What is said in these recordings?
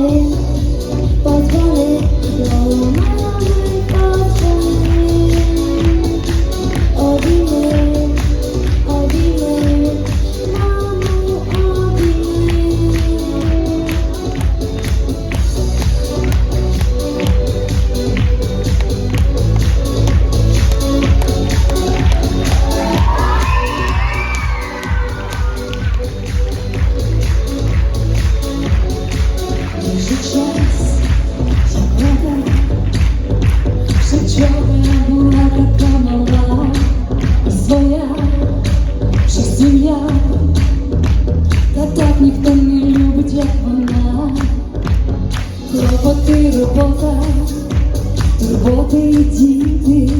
Bye. Сім'я, та так ніхто не любить, як вона, Клопоти, робота, роботи і діти.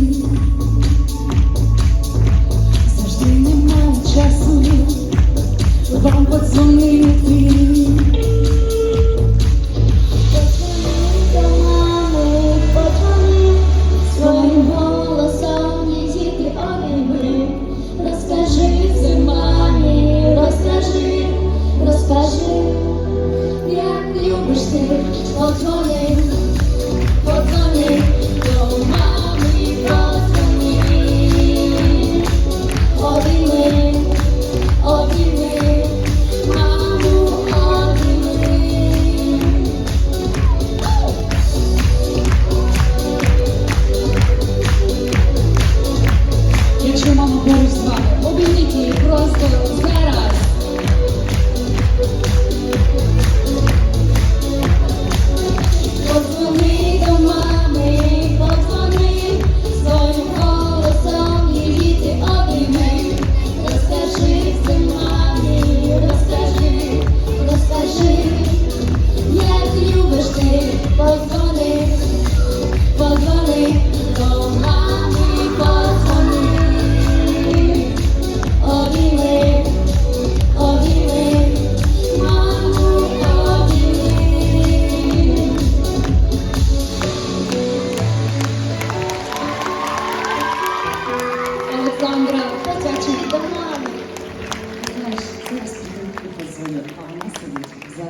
was those go,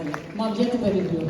મારું મારું વ્યક્ત કરી દો